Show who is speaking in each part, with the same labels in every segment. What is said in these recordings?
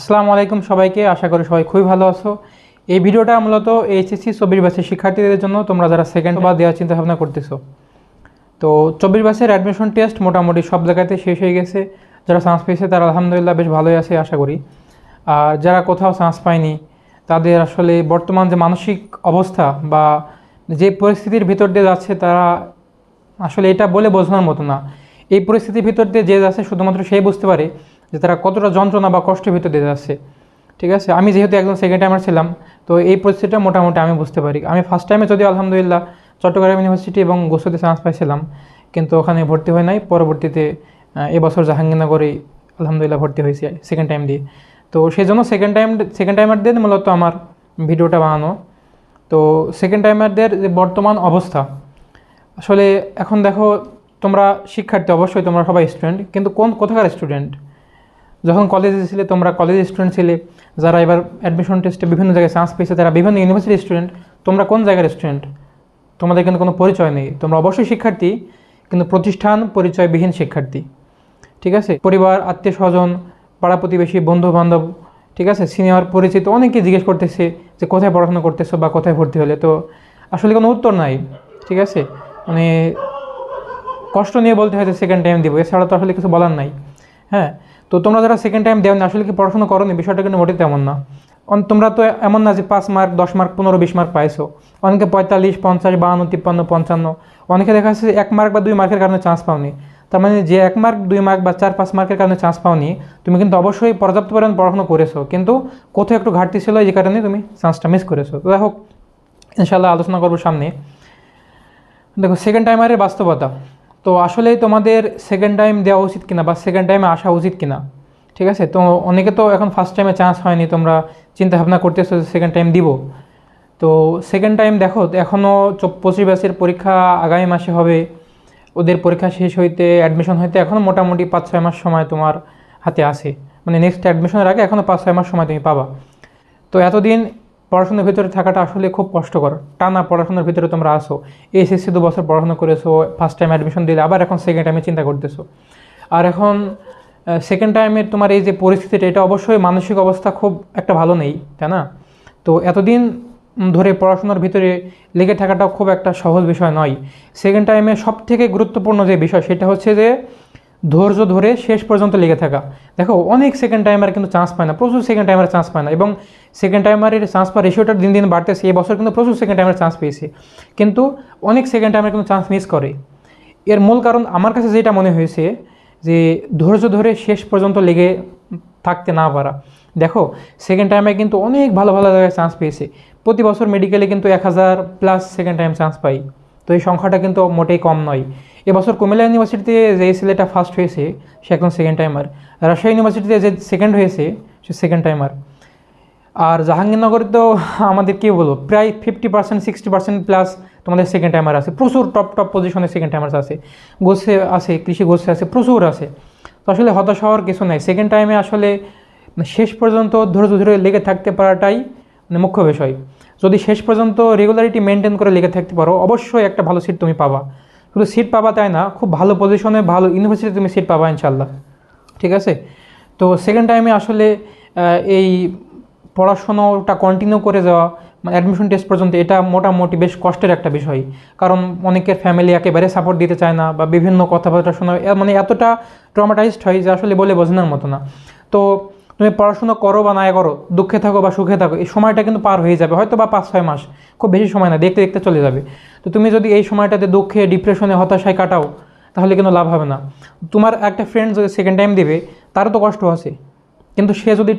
Speaker 1: আসসালামু আলাইকুম সবাইকে, আশা করি সবাই খুবই ভালো আছো। এই ভিডিওটা মূলত এইচএসসি চব্বিশ বাসের শিক্ষার্থীদের জন্য তোমরা যারা সেকেন্ড বা দেওয়ার চিন্তা ভাবনা করতেছো। তো চব্বিশ বাসের অ্যাডমিশন টেস্ট মোটামুটি সব জায়গাতে শেষ হয়ে গেছে। যারা চান্স পেয়েছে তারা আলহামদুলিল্লাহ বেশ ভালোই আছে, আশা করি। আর যারা কোথাও চান্স পায়নি, তাদের আসলে বর্তমান যে মানসিক অবস্থা বা যে পরিস্থিতির ভিতর দিয়ে যাচ্ছে তারা আসলে এটা বলে বোঝানোর মতো না। এই পরিস্থিতির ভিতর দিয়ে যে যাচ্ছে শুধুমাত্র সেই বুঝতে পারে। যে তারা কতটা যন্ত্রণা বা কষ্টের ভিতর দিয়ে যাচ্ছে। ঠিক আছে? আমি যেহেতু একজন সেকেন্ড টাইমার ছিলাম, তো এই পরিস্থিতিটা মোটামুটি আমি বুঝতে পারি। আমি ফার্স্ট টাইমে যদিও আলহামদুলিল্লাহ চট্টগ্রাম ইউনিভার্সিটি এবং গোসতে চান্স পাইছিলাম, কিন্তু ওখানে ভর্তি হয় নাই। পরবর্তীতে এবছর জাহাঙ্গীরনগরে আলহামদুলিল্লাহ ভর্তি হয়েছি সেকেন্ড টাইম দিয়ে। তো সেই জন্য সেকেন্ড টাইম সেকেন্ড টাইমারদের মূলত আমার ভিডিওটা বানানো। তো সেকেন্ড টাইমারদের যে বর্তমান অবস্থা, আসলে এখন দেখো তোমরা শিক্ষার্থী, অবশ্যই তোমরা সবাই স্টুডেন্ট কিন্তু কোন, কোথাকার স্টুডেন্ট যখন কলেজে ছিলে, তোমরা কলেজের স্টুডেন্ট ছিলে, যারা এবার অ্যাডমিশন টেস্টে বিভিন্ন জায়গায় চান্স পেয়েছে, তারা বিভিন্ন ইউনিভার্সিটির স্টুডেন্ট তোমরা কোন জায়গার স্টুডেন্ট তোমাদের কিন্তু কোনো পরিচয় নেই। তোমরা অবশ্যই শিক্ষার্থী, কিন্তু প্রতিষ্ঠান পরিচয়বিহীন শিক্ষার্থী। ঠিক আছে? পরিবার, আত্মীয় স্বজন, পাড়া প্রতিবেশী বন্ধু বান্ধব ঠিক আছে? সিনিয়র পরিচিত অনেকে জিজ্ঞেস করতেছে যে কোথায় পড়াশোনা করতেছো বা কোথায় ভর্তি হলে। তো আসলে কোনো উত্তর নাই। ঠিক আছে? মানে কষ্ট নিয়ে বলতে হয় যে সেকেন্ড টাইম দিব। এছাড়া তো আসলে কিছু বলার নাই। হ্যাঁ? তো তোমরা যারা সেকেন্ড টাইম দেওনি, আসলে কি পড়াশোনা করো নি বিষয়টা কিন্তু মোটেই তেমন না। তোমরা তো এমন না যে পাঁচ মার্ক দশ মার্ক পনেরো, বিশ মার্ক পাইছো। অনেকে পঁয়তাল্লিশ, পঞ্চাশ, বাহান্ন, তিপ্পান্ন, পঞ্চান্ন। অনেকে দেখা যাচ্ছে এক মার্ক বা দুই মার্কের কারণে চান্স পাওনি। তার মানে যে এক মার্ক দুই মার্ক বা চার, পাঁচ মার্কের কারণে চান্স পাওনি, তুমি কিন্তু অবশ্যই পর্যাপ্ত পরিমাণ পড়াশোনা করেছ। কিন্তু কোথাও একটু ঘাটতি ছিল, এই কারণে তুমি চান্সটা মিস করেছ। তো যাই হোক ইনশাল্লাহ আলোচনা করব সামনে। দেখো সেকেন্ড টাইমারের বাস্তবতা। তো আসলেই তোমাদের সেকেন্ড টাইম দেওয়া উচিত কিনা বা সেকেন্ড টাইমে আসা উচিত কিনা? ঠিক আছে? তো অনেকে তো এখন ফার্স্ট টাইমে চান্স হয়নি, তোমরা চিন্তা ভাবনা করতেছো যে সেকেন্ড টাইম দিব। তো সেকেন্ড টাইম দেখো এখনও পঁচিশ ব্যাচের পরীক্ষা আগামী মাসে হবে। ওদের পরীক্ষা শেষ হইতে অ্যাডমিশন হইতে এখনও মোটামুটি পাঁচ, ছয় মাস সময় তোমার হাতে আছে। মানে নেক্সট অ্যাডমিশনের আগে এখনও পাঁচ, ছয় মাস সময় তুমি পাবা। তো এতদিন পড়াশোনার ভিতরে থাকাটা আসলে খুব কষ্টকর। টানা পড়াশোনার ভিতরে তোমরা আসো, এসএসসি দু বছর পড়াশোনা করেছ ফার্স্ট টাইম অ্যাডমিশন দিলে, আবার এখন সেকেন্ড টাইমে চিন্তা করতেছো। আর এখন সেকেন্ড টাইমের তোমার এই যে পরিস্থিতিটা, এটা অবশ্যই মানসিক অবস্থা খুব একটা ভালো নেই, তাই না? তো এতদিন ধরে পড়াশোনার ভিতরে লেগে থাকাটাও খুব একটা সহজ বিষয় নয়। সেকেন্ড টাইমে সব থেকে গুরুত্বপূর্ণ যে বিষয়, সেটা হচ্ছে যে ধৈর্য ধরে শেষ পর্যন্ত লেগে থাকা। দেখো, অনেক সেকেন্ড টাইমার কিন্তু চান্স পায় না, প্রচুর সেকেন্ড টাইমার চান্স পায় না এবং সেকেন্ড টাইমারের চান্স পাওয়ার রেশিওটা দিন দিন বাড়তেছে, এই বছর কিন্তু প্রচুর সেকেন্ড টাইমার চান্স পেয়েছে। কিন্তু অনেক সেকেন্ড টাইমার কিন্তু চান্স মিস করে। এর মূল কারণ আমার কাছে যেটা মনে হয়েছে, যে ধৈর্য ধরে শেষ পর্যন্ত লেগে থাকতে না পারা। দেখো সেকেন্ড টাইমে কিন্তু অনেক ভালো ভালো জায়গায় চান্স পেয়েছে। প্রতি বছর মেডিকেলে কিন্তু এক হাজার প্লাস সেকেন্ড টাইম চান্স পাই। তো এই সংখ্যাটা কিন্তু মোটেই কম নয়। এবছর কুমিল্লা ইউনিভার্সিটিতে যে ছেলেটা ফার্স্ট হয়েছে, সে একজন সেকেন্ড টাইমার রাজশাহী ইউনিভার্সিটিতে যে সেকেন্ড হয়েছে, সে সেকেন্ড টাইমার আর জাহাঙ্গীরনগরে তো আমাদের কী বলব, প্রায় fifty percent sixty percent plus তোমাদের সেকেন্ড টাইমার আছে। প্রচুর টপ টপ পজিশনে সেকেন্ড টাইমার্স আছে। গোসে আছে, কৃষি গোসে আছে, প্রচুর আছে। তো আসলে হতাশ হওয়ার কিছু নাই। সেকেন্ড টাইমে আসলে শেষ পর্যন্ত ধৈর্য ধরে লেগে থাকতে পারাটাই মানে মুখ্য বিষয়। যদি শেষ পর্যন্ত রেগুলারিটি মেনটেন করে লেগে থাকতে পারো, অবশ্যই একটা ভালো সিট তুমি পাবা। শুধু সিট পাবা তাই না? খুব ভালো পজিশনে ভালো ইউনিভার্সিটি তুমি সিট পাবা ইনশাল্লাহ ঠিক আছে? তো সেকেন্ড টাইমে আসলে এই পড়াশোনাটা কন্টিনিউ করে যাওয়া মানে অ্যাডমিশন টেস্ট পর্যন্ত, এটা মোটামুটি বেশ কষ্টের একটা বিষয়। কারণ অনেকের ফ্যামিলি একেবারে সাপোর্ট দিতে চায় না বা বিভিন্ন কথাবার্তা শোনা মানে এতটা ট্রমাটাইজড হয় যে আসলে বলে বোঝানোর মতো না। তো তুমি পড়াশোনা করো বা না করো, দুঃখে থাকো বা সুখে থাকো, এই সময়টা কিন্তু পার হয়ে যাবে। হয়তো বা পাঁচ ছয় মাস, খুব বেশি সময় না দেখতে দেখতে চলে যাবে। তো তুমি যদি এই সময়টাতে দুঃখে ডিপ্রেশনে হতাশায় কাটাও, তাহলে কিন্তু লাভ হবে না। তোমার একটা ফ্রেন্ড যদি সেকেন্ড টাইম দেবে, তারও তো কষ্ট আছে। কিন্তু সে যদি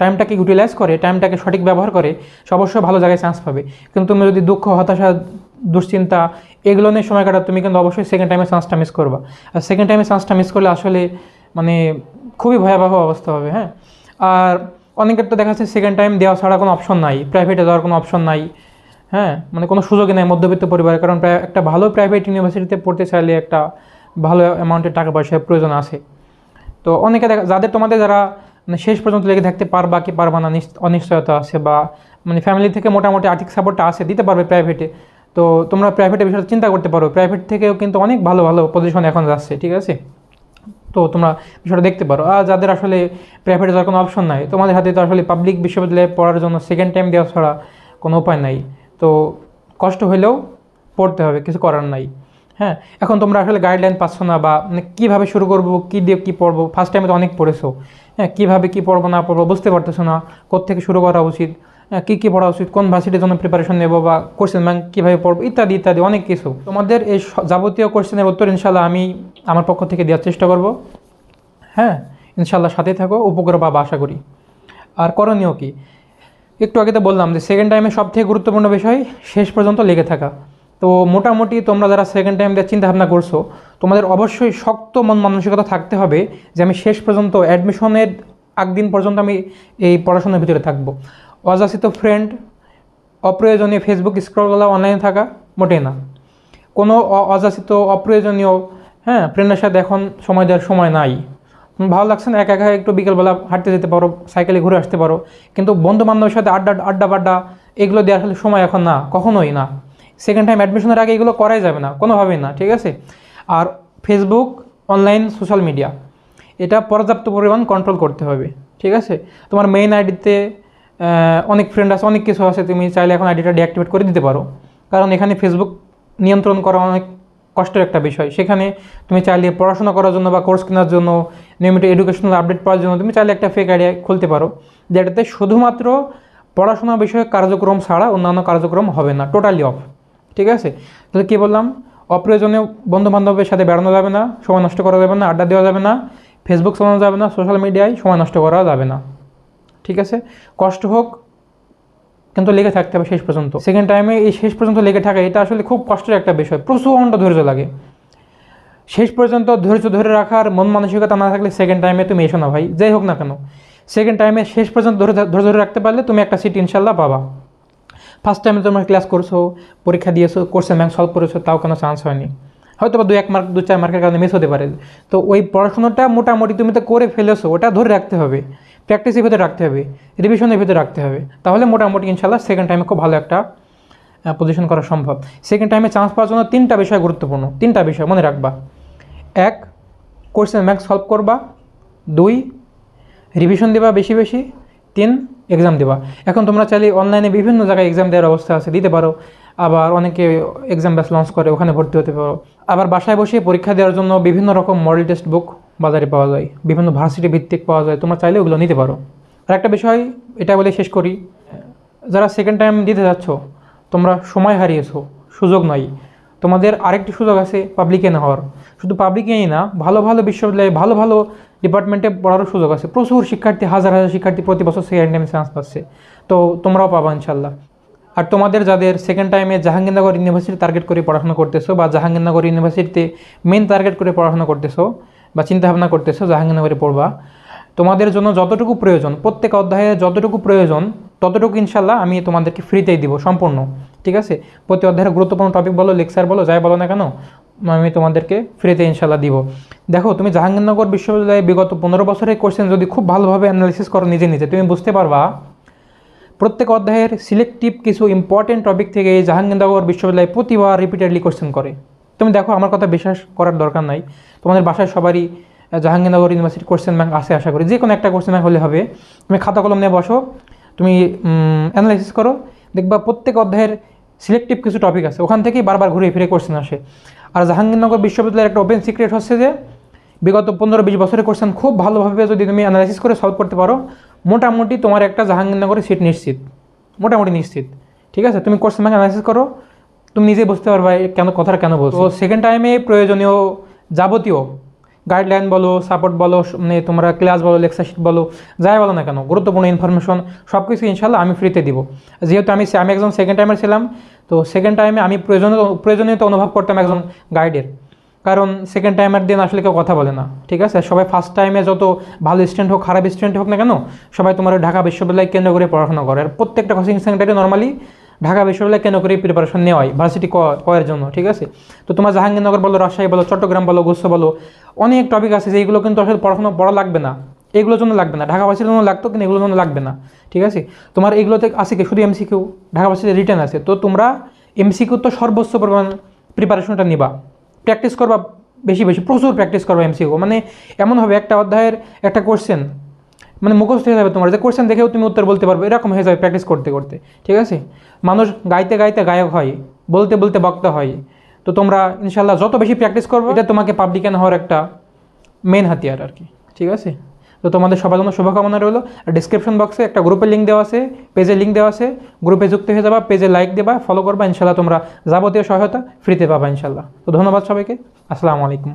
Speaker 1: টাইমটাকে ইউটিলাইজ করে টাইমটাকে সঠিক ব্যবহার করে, সে অবশ্যই ভালো জায়গায় চান্স পাবে। কিন্তু তুমি যদি দুঃখ, হতাশা, দুশ্চিন্তা, এগুলো নিয়ে সময় কাটাও, তুমি কিন্তু অবশ্যই সেকেন্ড টাইমে চান্সটা মিস করবা। আর সেকেন্ড টাইমে চান্সটা মিস করলে আসলে মানে খুবই ভয়াবহ অবস্থা হবে হ্যাঁ? আর অনেকের তো দেখা যাচ্ছে সেকেন্ড টাইম দেওয়া ছাড়া কোনো অপশন নাই প্রাইভেটে যাওয়ার কোনো অপশন নাই। হ্যাঁ মানে কোনো সুযোগই নেই মধ্যবিত্ত পরিবারের, কারণ প্রায় একটা ভালো প্রাইভেট ইউনিভার্সিটিতে পড়তে চাইলে একটা ভালো অ্যামাউন্টের টাকা পয়সার প্রয়োজন আছে। তো অনেকে দেখা, যাদের তোমাদের যারা মানে শেষ পর্যন্ত লেগে থাকতে পারবা কি পারবা না, নিশ্চ- অনিশ্চয়তা আছে বা মানে ফ্যামিলি থেকে মোটামুটি আর্থিক সাপোর্টটা আছে, দিতে পারবে প্রাইভেটে তো তোমরা প্রাইভেটের বিষয়ে চিন্তা করতে পারো। প্রাইভেট থেকেও কিন্তু অনেক ভালো ভালো পজিশন এখন যাচ্ছে, ঠিক আছে? তো তোমরা বিষয়টা দেখতে পারো। আর যাদের আসলে প্রাইভেটে যাওয়ার কোনো অপশন নাই, তোমাদের হাতে তো আসলে পাবলিক বিশ্ববিদ্যালয়ে পড়ার জন্য সেকেন্ড টাইম দেওয়া ছাড়া কোনো উপায় নাই। তো কষ্ট হলেও পড়তে হবে কিছু করার নাই। হ্যাঁ এখন তোমরা আসলে গাইডলাইন পাচ্ছ না বা মানে কীভাবে শুরু করব কী দিয়ে কী পড়ব? ফার্স্ট টাইমে তো অনেক পড়েছো। হ্যাঁ কীভাবে কী পড়ব না পড়ব বুঝতে পারতেছো না। কোত্থেকে শুরু করা উচিত? হ্যাঁ, কী কী পড়া উচিত? কোন ভার্সিটির জন্য প্রিপারেশন নেব বা কোশ্চেন ব্যাংক কীভাবে পড়ব? ইত্যাদি ইত্যাদি অনেক কিছু। তোমাদের এই যাবতীয় কোশ্চেনের উত্তর ইনশাল্লাহ আমি আমার পক্ষ থেকে দেওয়ার চেষ্টা করব। হ্যাঁ ইনশাল্লাহ সাথে থাকো উপকার পাবা আশা করি। আর করণীয় কি? একটু আগে তো বললাম যে সেকেন্ড টাইমে সব থেকে গুরুত্বপূর্ণ বিষয় শেষ পর্যন্ত লেগে থাকা। তো মোটামুটি তোমরা যারা সেকেন্ড টাইম দেওয়ার চিন্তা ভাবনা করছ, তোমাদের অবশ্যই শক্ত মন মানসিকতা থাকতে হবে যে আমি শেষ পর্যন্ত অ্যাডমিশনের আগ দিন পর্যন্ত আমি এই পড়াশোনার ভিতরে থাকব। অযাচিত ফ্রেন্ড অপ্রয়োজনীয় ফেসবুক স্ক্রল করা অনলাইনে থাকা মোটেই না। কোনো অযাচিত অপ্রয়োজনীয় হ্যাঁ ফ্রেন্ডের সাথে এখন সময় দেওয়ার সময় নাই। ভালো লাগছে না, একা একা একটু বিকেলবেলা হাঁটতে যেতে পারো সাইকেলে ঘুরে আসতে পারো। কিন্তু বন্ধু বান্ধবের সাথে আড্ডা আড্ডা বাড্ডা, এগুলো দেওয়ার আসলে সময় এখন না, কখনোই না। সেকেন্ড টাইম অ্যাডমিশনের আগে এগুলো করাই যাবে না, কোনোভাবেই না, ঠিক আছে? আর ফেসবুক অনলাইন সোশ্যাল মিডিয়া এটা পর্যাপ্ত পরিমাণ কন্ট্রোল করতে হবে, ঠিক আছে? তোমার মেইন আইডিতে অনেক ফ্রেন্ড আছে, অনেক কিছু আছে, তুমি চাইলে এখন আইডিটা ডিঅ্যাক্টিভেট করে দিতে পারো। কারণ এখানে ফেসবুক নিয়ন্ত্রণ করা অনেক কষ্টের একটা বিষয়। সেখানে তুমি চাইলে পড়াশোনা করার জন্য বা কোর্স কেনার জন্য, নিয়মিত এডুকেশনাল আপডেট পাওয়ার জন্য তুমি চাইলে একটা ফেক আইডিয়া খুলতে পারো। যেটাতে শুধুমাত্র পড়াশোনা বিষয়ক কার্যক্রম ছাড়া অন্যান্য কার্যক্রম হবে না টোটালি অফ ঠিক আছে? তাহলে কী বললাম? অপ্রয়োজনীয় বন্ধু বান্ধবের সাথে বেড়ানো যাবে না, সময় নষ্ট করা যাবে না, আড্ডা দেওয়া যাবে না ফেসবুক চালানো যাবে না সোশ্যাল মিডিয়ায় সময় নষ্ট করা যাবে না। ঠিক আছে? কষ্ট হোক কিন্তু লেগে থাকতে হবে শেষ পর্যন্ত। সেকেন্ড টাইমে এই শেষ পর্যন্ত লেগে থাকা, এটা আসলে খুব কষ্টের একটা বিষয়। প্রচুর প্রচণ্ড ধৈর্য লাগে। শেষ পর্যন্ত ধৈর্য ধরে রাখার মন মানসিকতা না থাকলে সেকেন্ড টাইমে তুমি এসো না ভাই, যাই হোক না কেন। সেকেন্ড টাইমে শেষ পর্যন্ত ধরে ধৈর্য ধরে রাখতে পারলে তুমি একটা সিট ইনশাল্লাহ পাবা। ফার্স্ট টাইমে তোমরা ক্লাস করছ, পরীক্ষা দিয়েছ কোর্সের ম্যাঙ্ক সলভ করেছ, তাও কোনো চান্স হয়নি। হয়তো বা দু এক মার্ক দু চার মার্কের কারণে মিস হতে পারে। তো ওই পড়াশোনাটা মোটামুটি তুমি তো করে ফেলেছো, ওটা ধরে রাখতে হবে। প্র্যাকটিসের ভিতরে রাখতে হবে রিভিশনের ভিতরে রাখতে হবে। তাহলে মোটামুটি ইনশাল্লাহ সেকেন্ড টাইমে খুব ভালো একটা পজিশন করা সম্ভব। সেকেন্ড টাইমে চান্স পাওয়ার জন্য তিনটা বিষয় গুরুত্বপূর্ণ। তিনটা বিষয় মনে রাখবা। এক কোর্সের ম্যাক্স সলভ করবা। দুই রিভিশন দেবা বেশি বেশি। তিন এক্সাম দেবা। এখন তোমরা চাইলে অনলাইনে বিভিন্ন জায়গায় এক্সাম দেওয়ার অবস্থা আছে, দিতে পারো। আবার অনেকে এক্সাম ব্যাস লঞ্চ করে, ওখানে ভর্তি হতে পারো। আবার বাসায় বসে পরীক্ষা দেওয়ার জন্য বিভিন্ন রকম মডেল টেস্ট বুক বাজারে পাওয়া যায়, বিভিন্ন ভার্সিটি ভিত্তিক পাওয়া যায়, তোমরা চাইলে ওগুলো নিতে পারো। আর একটা বিষয়, এটা বলে শেষ করি। যারা সেকেন্ড টাইম দিতে যাচ্ছ, তোমরা সময় হারিয়েছো, সুযোগ নাই। তোমাদের আরেকটি সুযোগ আছে পাবলিকে না হওয়ার শুধু পাবলিকেই না, ভালো ভালো বিশ্ববিদ্যালয়ে ভালো ভালো ডিপার্টমেন্টে পড়ারও সুযোগ আছে। প্রচুর শিক্ষার্থী, হাজার হাজার শিক্ষার্থী প্রতি বছর সেকেন্ড টাইমে চান্স পাচ্ছে। তো তোমরাও পাবা ইনশাল্লাহ আর তোমাদের যাদের সেকেন্ড টাইমে জাহাঙ্গীরনগর ইউনিভার্সিটি টার্গেট করে পড়াশোনা করতেছো বা জাহাঙ্গীরনগর ইউনিভার্সিটিতে মেন টার্গেট করে পড়াশোনা করতেছো বা চিন্তাভাবনা করতেছো, জাহাঙ্গীরনগরে পড়বা, তোমাদের জন্য যতটুকু প্রয়োজন, প্রত্যেক অধ্যায়ে যতটুকু প্রয়োজন, ততটুকু ইনশাল্লাহ আমি তোমাদেরকে ফ্রিতেই দিব সম্পূর্ণ, ঠিক আছে? প্রতি অধ্যায়ের গুরুত্বপূর্ণ টপিক বলো লেকচার বলো, যাই বলো না কেন, আমি তোমাদেরকে ফ্রিতে ইনশাল্লাহ দিব। দেখো, তুমি জাহাঙ্গীরনগর বিশ্ববিদ্যালয়ে বিগত পনেরো বছরের কোশ্চেন যদি খুব ভালোভাবে অ্যানালিসিস করো নিজে নিজে, তুমি বুঝতে পারবা, প্রত্যেক অধ্যায়ের সিলেক্টিভ কিছু ইম্পর্টেন্ট টপিক থেকে জাহাঙ্গীরনগর বিশ্ববিদ্যালয় প্রতিবার রিপিটেডলি কোশ্চেন করে। তুমি দেখো, আমার কথা বিশ্বাস করার দরকার নাই। তোমাদের বাসায় সবারই জাহাঙ্গীরনগর ইউনিভার্সিটি কোশ্চেন ব্যাংক আসে আশা করি। যে কোনো একটা কোশ্চেন ব্যাংক হলে হবে। তুমি খাতা কলম নিয়ে বসো। তুমি অ্যানালাইসিস করো। দেখবা প্রত্যেক অধ্যায়ের সিলেক্টিভ কিছু টপিক আছে। ওখান থেকেই বারবার ঘুরে ফিরে কোশ্চেন আসে। আর জাহাঙ্গীরনগর বিশ্ববিদ্যালয়ের একটা ওপেন সিক্রেট হচ্ছে যে, বিগত পনেরো বিশ বছরের কোশ্চেন খুব ভালোভাবে যদি তুমি অ্যানালাইসিস করে সলভ করতে পারো, মোটামুটি তোমার একটা জাহাঙ্গীরনগরের সিট নিশ্চিত। মোটামুটি নিশ্চিত। ঠিক আছে? তুমি কোশ্চেন ব্যাংক অ্যানালাইসিস করো। তুমি নিজেই বুঝতে পারবা কেন কথাটা কেন বলছো। সেকেন্ড টাইমে প্রয়োজনীয় যাবতীয় গাইডলাইন বলো সাপোর্ট বলো মানে তোমরা ক্লাস বলো লেকচার শিট বলো, যাই বলো না কেন, গুরুত্বপূর্ণ ইনফরমেশন সব কিছু ইনশাল্লাহ আমি ফ্রিতে দিব। যেহেতু আমি আমি একজন সেকেন্ড টাইমের ছিলাম, তো সেকেন্ড টাইমে আমি প্রয়োজনীয় প্রয়োজনীয়তা অনুভব করতাম একজন গাইডের কারণ সেকেন্ড টাইমের দিন আসলে কেউ কথা বলে না, ঠিক আছে? সবাই ফার্স্ট টাইমে যত ভালো স্টুডেন্ট হোক, খারাপ স্টুডেন্ট হোক না কেন, সবাই তোমার ঢাকা বিশ্ববিদ্যালয় কেন্দ্র করে পড়াশোনা করে। আর প্রত্যেকটা কোচিং সেন্টারে নর্মালি ঢাকা বিশ্ববিদ্যালয় কেন করে প্রিপারেশন নেওয়া হয়? ভার্সিটি কয়ের জন্য, ঠিক আছে? তো তোমার জাহাঙ্গীরনগর বলো, রাজশাহী বলো, চট্টগ্রাম বলো গুচ্ছ বলো, অনেক টপিক আছে যে যেগুলো কিন্তু আসলে পড়াশোনা পড়া লাগবে না। এগুলোর জন্য লাগবে না। ঢাকাবাসীর জন্য লাগতো, কিন্তু এগুলোর জন্য লাগবে না, ঠিক আছে? তোমার এগুলোতে আছে কি? শুধু এমসিকিউ ঢাকাবাসীতে রিটার্ন আছে। তো তোমরা এমসিকিউ তো সর্বোচ্চ পরিমাণ প্রিপারেশনটা নিবা। প্র্যাকটিস করবা বেশি বেশি, প্রচুর প্র্যাকটিস করবে এমসিকিউ মানে এমন হবে, একটা অধ্যায়ের একটা কোশ্চেন মানে মুখস্থ হয়ে যাবে তোমার। যে কোয়েশ্চেন দেখেও তুমি উত্তর বলতে পারবে, এরকম হয়ে যাবে প্র্যাকটিস করতে করতে, ঠিক আছে? মানুষ গাইতে গাইতে গায়ক হয়, বলতে বলতে বক্তা হয়। তো তোমরা ইনশাল্লাহ যত বেশি প্র্যাকটিস করবে, এটা তোমাকে পাবলিকান হওয়ার একটা মেন হাতিয়ার আর কি, ঠিক আছে? তো তোমাদের সবার জন্য শুভকামনা রইল। আর ডিসক্রিপশন বক্সে একটা গ্রুপের লিঙ্ক দেওয়া আছে পেজের লিঙ্ক দেওয়া আছে। গ্রুপে যুক্ত হয়ে যাবা পেজে লাইক দেবা ফলো করবা ইনশাল্লাহ তোমরা যাবতীয় সহায়তা ফ্রিতে পাবা ইনশাল্লাহ তো ধন্যবাদ সবাইকে। আসসালামু আলাইকুম।